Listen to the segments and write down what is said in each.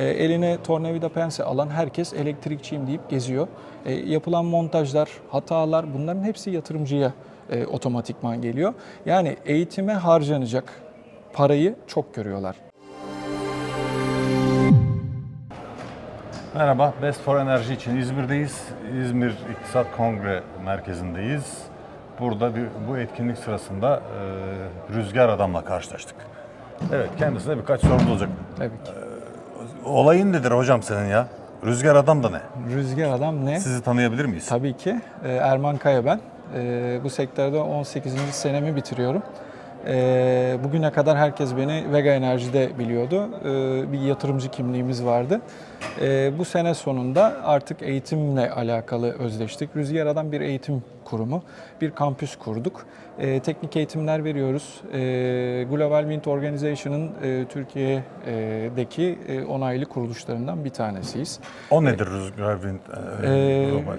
E, eline tornavida pense alan herkes elektrikçiyim deyip geziyor. E, yapılan montajlar, hatalar bunların hepsi yatırımcıya e, otomatikman geliyor. Yani eğitime harcanacak parayı çok görüyorlar. Merhaba, Best for Enerji için İzmir'deyiz. İzmir İktisat Kongre Merkezi'ndeyiz. Burada bir, bu etkinlik sırasında e, Rüzgar Adam'la karşılaştık. Evet, kendisine birkaç sorumuz olacak. Tabii ki. Olayın nedir hocam senin ya? Rüzgar Adam da ne? Rüzgar adam ne? Sizi tanıyabilir miyiz? Tabii ki. Ee, Erman Kaya ben. Ee, Bu sektörde 18. senemi bitiriyorum. Ee, Bugüne kadar herkes beni Vega Enerji'de biliyordu. Ee, Bir yatırımcı kimliğimiz vardı. Ee, Bu sene sonunda artık eğitimle alakalı özleştik. Rüzgar Adam bir eğitim kurumu. Bir kampüs kurduk. Ee, Teknik eğitimler veriyoruz. Ee, Global Wind Organization'ın e, Türkiye'deki e, onaylı kuruluşlarından bir tanesiyiz. O nedir Rüzgar Wind e, Global?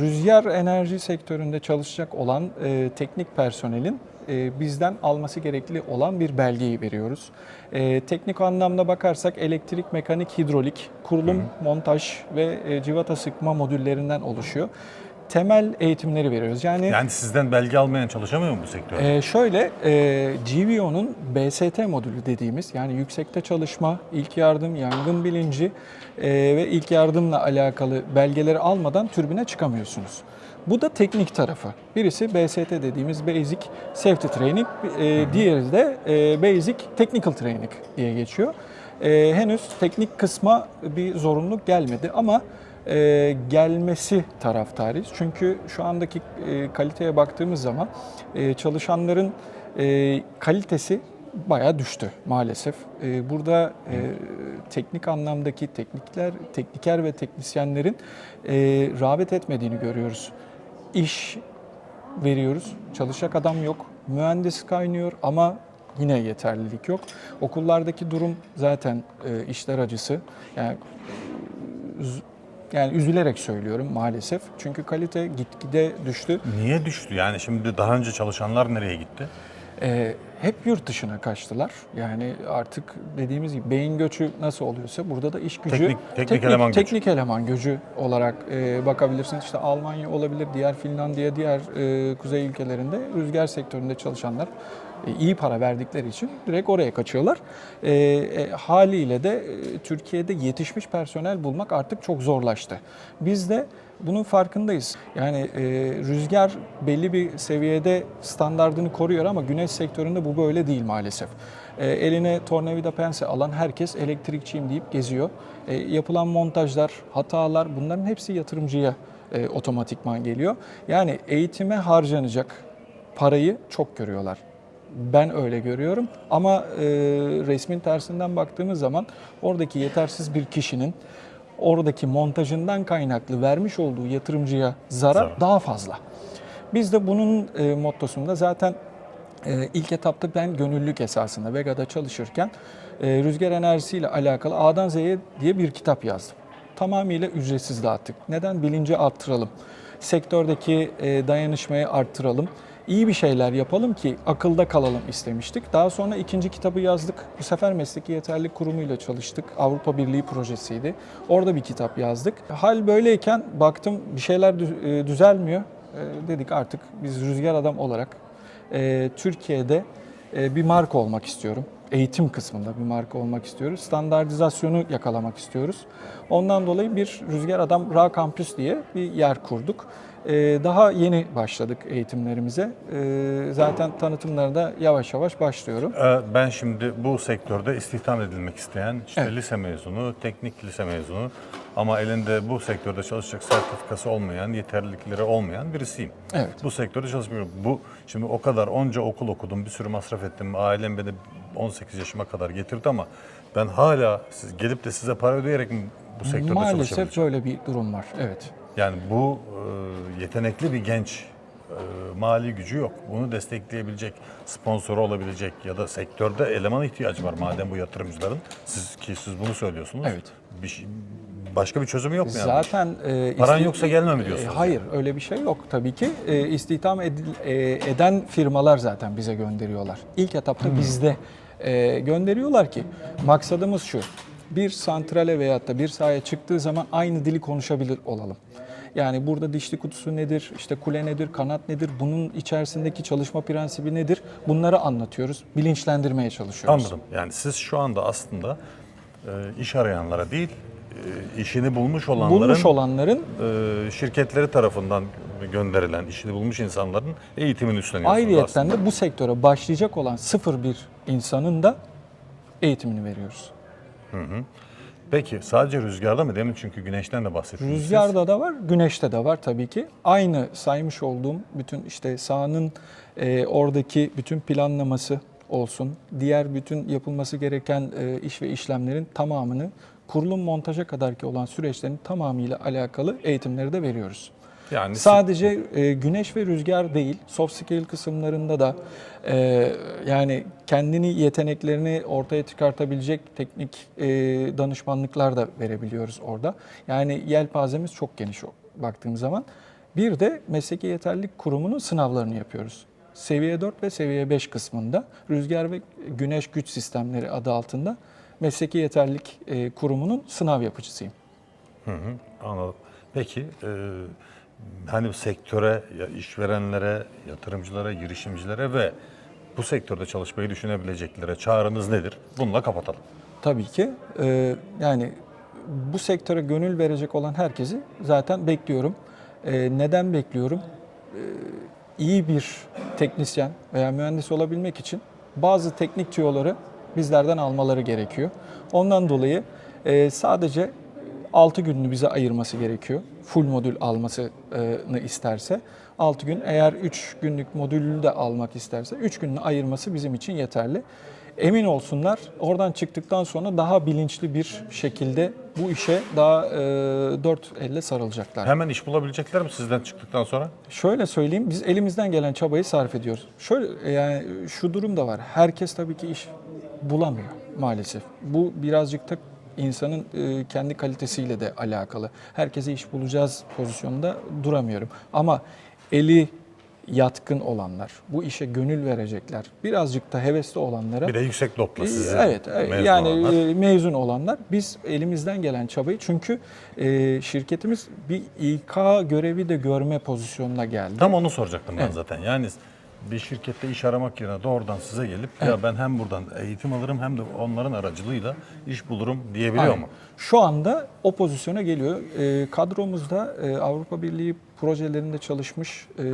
rüzgar enerji sektöründe çalışacak olan e, teknik personelin e, bizden alması gerekli olan bir belgeyi veriyoruz. E, teknik anlamda bakarsak elektrik, mekanik, hidrolik, kurulum, montaj ve e, civata sıkma modüllerinden oluşuyor. Temel eğitimleri veriyoruz. Yani, Yani sizden belge almayan çalışamıyor mu bu sektörde? e, şöyle e, GVO'nun BST modülü dediğimiz yani yüksekte çalışma, ilk yardım, yangın bilinci e, ve ilk yardımla alakalı belgeleri almadan türbine çıkamıyorsunuz. Bu da teknik tarafı. Birisi BST dediğimiz Basic Safety Training, e, diğeri de e, Basic Technical Training diye geçiyor. E, henüz teknik kısma bir zorunluluk gelmedi ama e, gelmesi taraftarıyız. Çünkü şu andaki e, kaliteye baktığımız zaman e, çalışanların e, kalitesi bayağı düştü maalesef. E, burada e, teknik anlamdaki teknikler, tekniker ve teknisyenlerin e, rağbet etmediğini görüyoruz. İş veriyoruz, çalışacak adam yok, mühendis kaynıyor ama yine yeterlilik yok. Okullardaki durum zaten e, işler acısı. Yani yani üzülerek söylüyorum maalesef. Çünkü kalite gitgide düştü. Niye düştü? Yani şimdi daha önce çalışanlar nereye gitti? Ee, hep yurt dışına kaçtılar. Yani artık dediğimiz gibi beyin göçü nasıl oluyorsa burada da iş gücü Teknik- teknik eleman göçü. teknik eleman göcü olarak e, bakabilirsiniz. İşte Almanya olabilir, diğer Finlandiya, diğer e, kuzey ülkelerinde rüzgar sektöründe çalışanlar e, iyi para verdikleri için direkt oraya kaçıyorlar. E, e, haliyle de e, Türkiye'de yetişmiş personel bulmak artık çok zorlaştı. Biz de bunun farkındayız. Yani e, rüzgar belli bir seviyede standardını koruyor ama güneş sektöründe bu böyle değil maalesef. E, eline tornavida pense alan herkes elektrikçiyim deyip geziyor. E, yapılan montajlar, hatalar bunların hepsi yatırımcıya e, otomatikman geliyor. Yani eğitime harcanacak parayı çok görüyorlar. Ben öyle görüyorum ama e, resmin tersinden baktığımız zaman oradaki yetersiz bir kişinin oradaki montajından kaynaklı vermiş olduğu yatırımcıya zarar, Zarar. daha fazla. Biz de bunun e, mottosunda zaten e, ilk etapta ben gönüllülük esasında Vega'da çalışırken e, rüzgar enerjisiyle alakalı A'dan Z'ye diye bir kitap yazdım. Tamamıyla ücretsiz dağıttık. Neden? Bilinci arttıralım. Sektördeki e, dayanışmayı arttıralım. İyi bir şeyler yapalım ki akılda kalalım istemiştik. Daha sonra ikinci kitabı yazdık. Bu sefer Mesleki Yeterlilik Kurumu ile çalıştık. Avrupa Birliği projesiydi. Orada bir kitap yazdık. Hal böyleyken baktım bir şeyler e, düzelmiyor. E, Dedik artık biz rüzgar adam olarak e, Türkiye'de e, bir marka olmak istiyorum. Eğitim kısmında bir marka olmak istiyoruz. Standartizasyonu yakalamak istiyoruz. Ondan dolayı bir Rüzgar Adam Ra Campus diye bir yer kurduk. E, Daha yeni başladık eğitimlerimize. E, Zaten tanıtımlara da yavaş yavaş başlıyorum. Ee, Ben şimdi bu sektörde istihdam edilmek isteyen, işte Evet. lise mezunu, teknik lise mezunu ama elinde bu sektörde çalışacak sertifikası olmayan, yeterlilikleri olmayan birisiyim. Evet. Bu sektörde çalışmıyorum. Bu şimdi o kadar onca okul okudum, bir sürü masraf ettim. Ailem beni 18 yaşıma kadar getirdi ama ben hala siz gelip de size para ödeyerek mi bu sektörde Maalesef çalışabileceğim? böyle bir durum var. Evet. Yani bu e, yetenekli bir genç e, mali gücü yok. Bunu destekleyebilecek, sponsoru olabilecek ya da sektörde eleman ihtiyacı var madem bu yatırımcıların. Siz ki siz bunu söylüyorsunuz. Evet. Bir şey- başka bir çözümü yok mu yani? Zaten e, Paran isti- yoksa gelme mi E, diyorsunuz? hayır öyle bir şey yok tabii ki. E, istihdam edil- e, eden firmalar zaten bize gönderiyorlar. İlk etapta bizde e, gönderiyorlar ki maksadımız şu. bir santrale veyahut da bir sahaya çıktığı zaman aynı dili konuşabilir olalım. Yani burada dişli kutusu nedir, işte kule nedir, kanat nedir, bunun içerisindeki çalışma prensibi nedir bunları anlatıyoruz, bilinçlendirmeye çalışıyoruz. Anladım. Yani siz şu anda aslında e, iş arayanlara değil, e, işini bulmuş olanların Bulmuş olanların e, şirketleri tarafından gönderilen, işini bulmuş insanların eğitimini üstleniyorsunuz aslında. ayrıyetten de bu sektöre başlayacak olan sıfır bir insanın da eğitimini veriyoruz. Peki sadece rüzgarda mı? Demin çünkü güneşten de bahsettiniz. Rüzgarda da var, güneşte de var tabii ki. Aynı saymış olduğum bütün işte sahanın e, oradaki bütün planlaması olsun, diğer bütün yapılması gereken e, iş ve işlemlerin tamamını kurulum montaja kadarki olan süreçlerin tamamıyla alakalı eğitimleri de veriyoruz. Yani Sadece e, güneş ve rüzgar değil, soft skill kısımlarında da e, yani kendini yeteneklerini ortaya çıkartabilecek teknik e, danışmanlıklar da verebiliyoruz orada. Yani yelpazemiz çok geniş o- baktığım zaman. Bir de mesleki yeterlilik kurumunun sınavlarını yapıyoruz. Seviye 4 ve seviye 5 kısmında rüzgar ve güneş güç sistemleri adı altında mesleki yeterlilik e, kurumunun sınav yapıcısıyım. Hı hı, anladım. Peki e, hani sektöre, işverenlere, yatırımcılara, girişimcilere ve bu sektörde çalışmayı düşünebileceklere çağrınız nedir? Bununla kapatalım. Tabii ki. Ee, yani bu sektöre gönül verecek olan herkesi zaten bekliyorum. Ee, neden bekliyorum? Ee, iyi bir teknisyen veya mühendis olabilmek için bazı teknik tüyoları bizlerden almaları gerekiyor. Ondan dolayı e, sadece 6 gününü bize ayırması gerekiyor. Full modül almasını isterse. 6 gün eğer 3 günlük modülü de almak isterse 3 gününü ayırması bizim için yeterli. Emin olsunlar oradan çıktıktan sonra daha bilinçli bir şekilde bu işe daha e, dört elle sarılacaklar. Hemen iş bulabilecekler mi sizden çıktıktan sonra? Şöyle söyleyeyim, biz elimizden gelen çabayı sarf ediyoruz. Şöyle yani şu durum da var. Herkes tabii ki iş bulamıyor maalesef. Bu birazcık da insanın e, kendi kalitesiyle de alakalı. Herkese iş bulacağız pozisyonda duramıyorum. Ama eli yatkın olanlar, bu işe gönül verecekler, birazcık da hevesli olanlara Bir de yüksek lopla size Evet, evet. mezun yani olanlar. e, mezun olanlar biz elimizden gelen çabayı çünkü e, şirketimiz bir İK görevi de görme pozisyonuna geldi. Tam onu soracaktım ben Evet. zaten. Yani bir şirkette iş aramak yerine doğrudan size gelip ya ben hem buradan eğitim alırım hem de onların aracılığıyla iş bulurum diyebiliyor Aynen. mu? Şu anda o pozisyona geliyor. E, kadromuzda e, Avrupa Birliği projelerinde çalışmış e,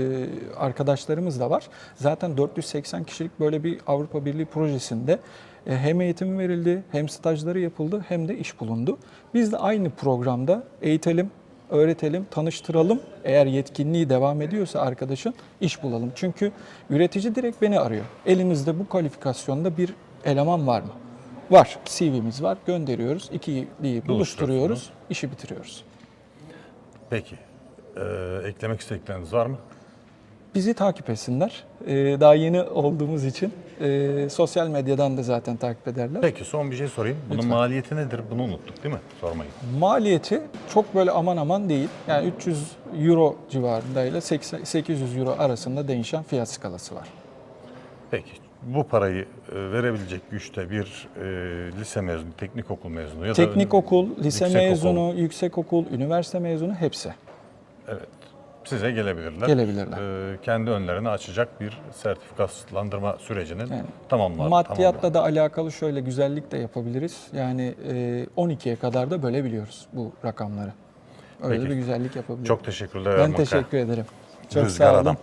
arkadaşlarımız da var. Zaten 480 kişilik böyle bir Avrupa Birliği projesinde e, hem eğitim verildi, hem stajları yapıldı, hem de iş bulundu. Biz de aynı programda eğitelim, öğretelim, tanıştıralım. Eğer yetkinliği devam ediyorsa arkadaşın iş bulalım. Çünkü üretici direkt beni arıyor. Elinizde bu kalifikasyonda bir eleman var mı? Var. CV'miz var. Gönderiyoruz. İkiliyi buluşturuyoruz. işi bitiriyoruz. Peki. Ee, eklemek istedikleriniz var mı? Bizi takip etsinler. Ee, daha yeni olduğumuz için e, sosyal medyadan da zaten takip ederler. Peki son bir şey sorayım. Bunun Lütfen. maliyeti nedir? Bunu unuttuk değil mi? Sormayın. Maliyeti çok böyle aman aman değil. Yani 300 euro civarında ile 80 800 euro arasında değişen fiyat skalası var. Peki bu parayı e, verebilecek güçte bir e, lise mezunu, teknik okul mezunu ya da Teknik okul, lise yüksek mezunu, okul. yüksek okul, üniversite mezunu hepsi Evet. Size gelebilirler. gelebilirler. Ee, kendi önlerini açacak bir sertifikaslandırma sürecinin Yani tamamla Maddiyatla da alakalı şöyle güzellik de yapabiliriz. Yani e, 12'ye kadar da bölebiliyoruz bu rakamları. Öyle Peki. bir güzellik yapabiliriz. Çok teşekkürler. ben Kaya. teşekkür ederim. Çok Rüzgar sağ olun. adam.